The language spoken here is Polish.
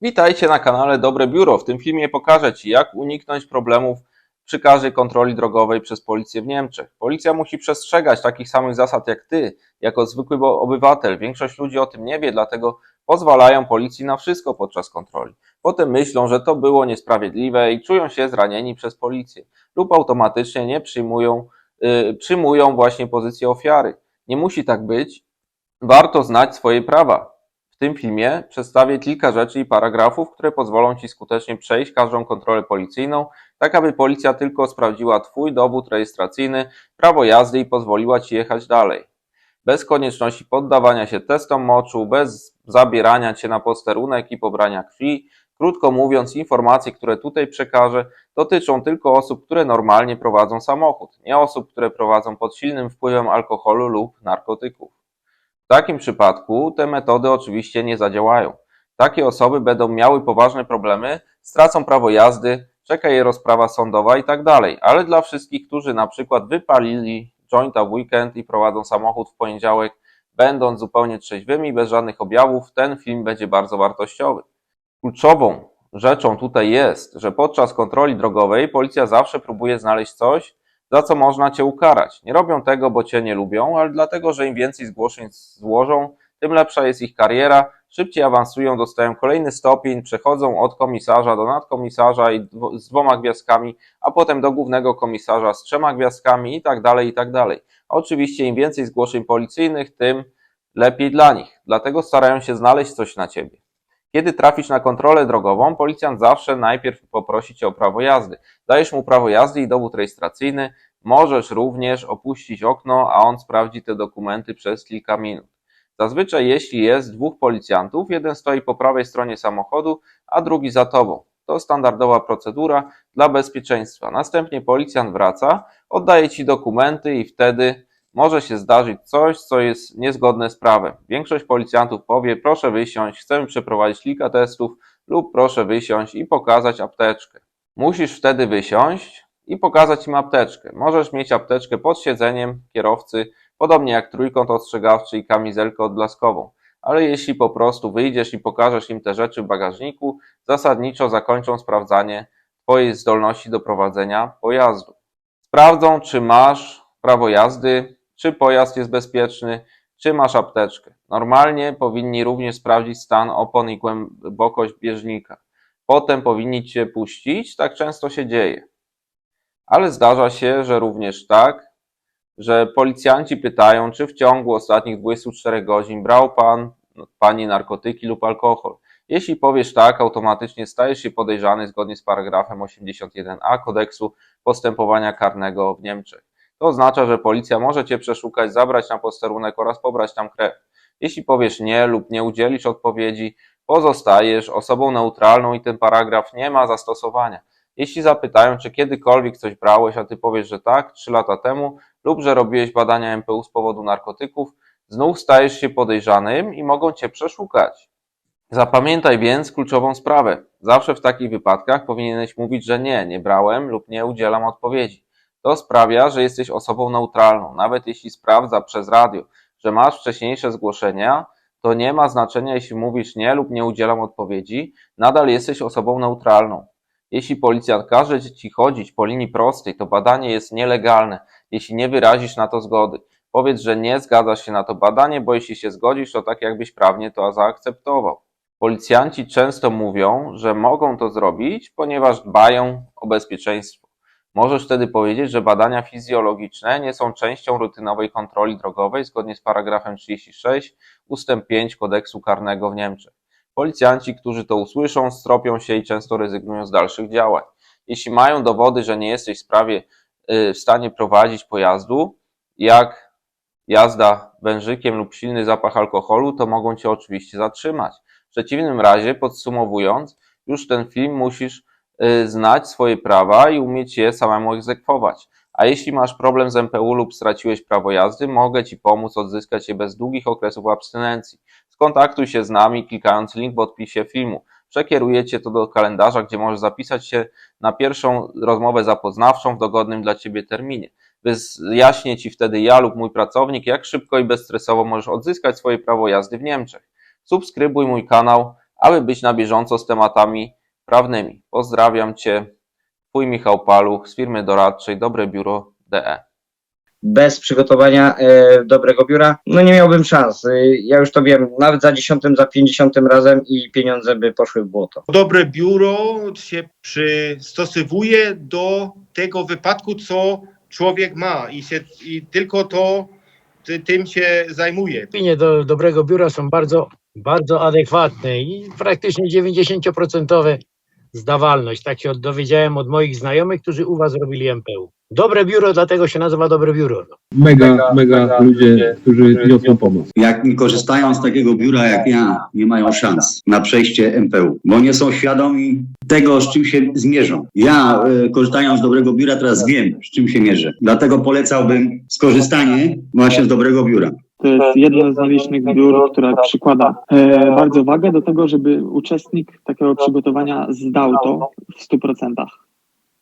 Witajcie na kanale Dobre Biuro. W tym filmie pokażę Ci, jak uniknąć problemów przy każdej kontroli drogowej przez policję w Niemczech. Policja musi przestrzegać takich samych zasad jak Ty, jako zwykły obywatel. Większość ludzi o tym nie wie, dlatego pozwalają policji na wszystko podczas kontroli. Potem myślą, że to było niesprawiedliwe i czują się zranieni przez policję lub automatycznie nie przyjmują, yy, przyjmują właśnie pozycję ofiary. Nie musi tak być. Warto znać swoje prawa. W tym filmie przedstawię kilka rzeczy i paragrafów, które pozwolą Ci skutecznie przejść każdą kontrolę policyjną, tak aby policja tylko sprawdziła Twój dowód rejestracyjny, prawo jazdy i pozwoliła Ci jechać dalej. Bez konieczności poddawania się testom moczu, bez zabierania Cię na posterunek i pobrania krwi. Krótko mówiąc, informacje, które tutaj przekażę, dotyczą tylko osób, które normalnie prowadzą samochód, nie osób, które prowadzą pod silnym wpływem alkoholu lub narkotyków. W takim przypadku te metody oczywiście nie zadziałają. Takie osoby będą miały poważne problemy, stracą prawo jazdy, czeka je rozprawa sądowa i tak dalej. Ale dla wszystkich, którzy na przykład wypalili jointa w weekend i prowadzą samochód w poniedziałek, będąc zupełnie trzeźwymi, bez żadnych objawów, ten film będzie bardzo wartościowy. Kluczową rzeczą tutaj jest, że podczas kontroli drogowej policja zawsze próbuje znaleźć coś, za co można cię ukarać. Nie robią tego, bo cię nie lubią, ale dlatego, że im więcej zgłoszeń złożą, tym lepsza jest ich kariera, szybciej awansują, dostają kolejny stopień, przechodzą od komisarza do nadkomisarza i z dwoma gwiazdkami, a potem do głównego komisarza z trzema gwiazdkami i tak dalej, i tak dalej. Oczywiście im więcej zgłoszeń policyjnych, tym lepiej dla nich. Dlatego starają się znaleźć coś na ciebie. Kiedy trafisz na kontrolę drogową, policjant zawsze najpierw poprosi cię o prawo jazdy. Dajesz mu prawo jazdy i dowód rejestracyjny. Możesz również opuścić okno, a on sprawdzi te dokumenty przez kilka minut. Zazwyczaj, jeśli jest dwóch policjantów, jeden stoi po prawej stronie samochodu, a drugi za tobą. To standardowa procedura dla bezpieczeństwa. Następnie policjant wraca, oddaje ci dokumenty i wtedy może się zdarzyć coś, co jest niezgodne z prawem. Większość policjantów powie: Proszę wysiąść, chcemy przeprowadzić kilka testów, lub proszę wysiąść i pokazać apteczkę. Musisz wtedy wysiąść i pokazać im apteczkę. Możesz mieć apteczkę pod siedzeniem kierowcy, podobnie jak trójkąt ostrzegawczy i kamizelkę odblaskową. Ale jeśli po prostu wyjdziesz i pokażesz im te rzeczy w bagażniku, zasadniczo zakończą sprawdzanie Twojej zdolności do prowadzenia pojazdu. Sprawdzą, czy masz prawo jazdy, czy pojazd jest bezpieczny, czy masz apteczkę. Normalnie powinni również sprawdzić stan opon i głębokość bieżnika. Potem powinni Cię puścić, tak często się dzieje. Ale zdarza się, że również tak, że policjanci pytają, czy w ciągu ostatnich 24 godzin brał Pan, Pani narkotyki lub alkohol. Jeśli powiesz tak, automatycznie stajesz się podejrzany zgodnie z paragrafem 81a kodeksu postępowania karnego w Niemczech. To oznacza, że policja może Cię przeszukać, zabrać na posterunek oraz pobrać tam krew. Jeśli powiesz nie lub nie udzielisz odpowiedzi, pozostajesz osobą neutralną i ten paragraf nie ma zastosowania. Jeśli zapytają, czy kiedykolwiek coś brałeś, a ty powiesz, że tak, 3 lata temu, lub że robiłeś badania MPU z powodu narkotyków, znów stajesz się podejrzanym i mogą cię przeszukać. Zapamiętaj więc kluczową sprawę. Zawsze w takich wypadkach powinieneś mówić, że nie, nie brałem lub nie udzielam odpowiedzi. To sprawia, że jesteś osobą neutralną. Nawet jeśli sprawdza przez radio, że masz wcześniejsze zgłoszenia, to nie ma znaczenia, jeśli mówisz nie lub nie udzielam odpowiedzi, nadal jesteś osobą neutralną. Jeśli policjant każe ci chodzić po linii prostej, to badanie jest nielegalne, jeśli nie wyrazisz na to zgody. Powiedz, że nie zgadzasz się na to badanie, bo jeśli się zgodzisz, to tak jakbyś prawnie to zaakceptował. Policjanci często mówią, że mogą to zrobić, ponieważ dbają o bezpieczeństwo. Możesz wtedy powiedzieć, że badania fizjologiczne nie są częścią rutynowej kontroli drogowej zgodnie z paragrafem 36 ustęp 5 kodeksu karnego w Niemczech. Policjanci, którzy to usłyszą, stropią się i często rezygnują z dalszych działań. Jeśli mają dowody, że nie jesteś w sprawie y, w stanie prowadzić pojazdu, jak jazda wężykiem lub silny zapach alkoholu, to mogą cię oczywiście zatrzymać. W przeciwnym razie, podsumowując, już ten film musisz znać swoje prawa i umieć je samemu egzekwować. A jeśli masz problem z MPU lub straciłeś prawo jazdy, mogę Ci pomóc odzyskać je bez długich okresów abstynencji. Skontaktuj się z nami klikając link w odpisie filmu. Przekieruję Cię to do kalendarza, gdzie możesz zapisać się na pierwszą rozmowę zapoznawczą w dogodnym dla Ciebie terminie. Wyjaśnię Ci wtedy ja lub mój pracownik, jak szybko i bezstresowo możesz odzyskać swoje prawo jazdy w Niemczech. Subskrybuj mój kanał, aby być na bieżąco z tematami prawnymi. Pozdrawiam Cię, Twój Michał Paluch z firmy doradczej Dobre Biuro DE. bez przygotowania e, dobrego biura, no nie miałbym szans. E, Ja już to wiem, nawet za dziesiątym, za pięćdziesiątym razem i pieniądze by poszły w błoto. dobre biuro się przystosowuje do tego wypadku, co człowiek ma i, się, i tylko to ty, tym się zajmuje. opinie do dobrego biura są bardzo, bardzo adekwatne i praktycznie 90% zdawalność. Tak się dowiedziałem od moich znajomych, którzy u was robili MPU. Dobre biuro, dlatego się nazywa dobre biuro. No. mega, mega ludzie, którzy niosą pomoc. jak nie korzystają z takiego biura jak ja, nie mają szans na przejście MPU, bo nie są świadomi tego, z czym się zmierzą. Ja, e, korzystając z dobrego biura, teraz wiem, z czym się mierzę. Dlatego polecałbym skorzystanie właśnie z dobrego biura. To jest jedno z nielicznych biur, które przykłada e, bardzo wagę do tego, żeby uczestnik takiego przygotowania zdał to w 100%.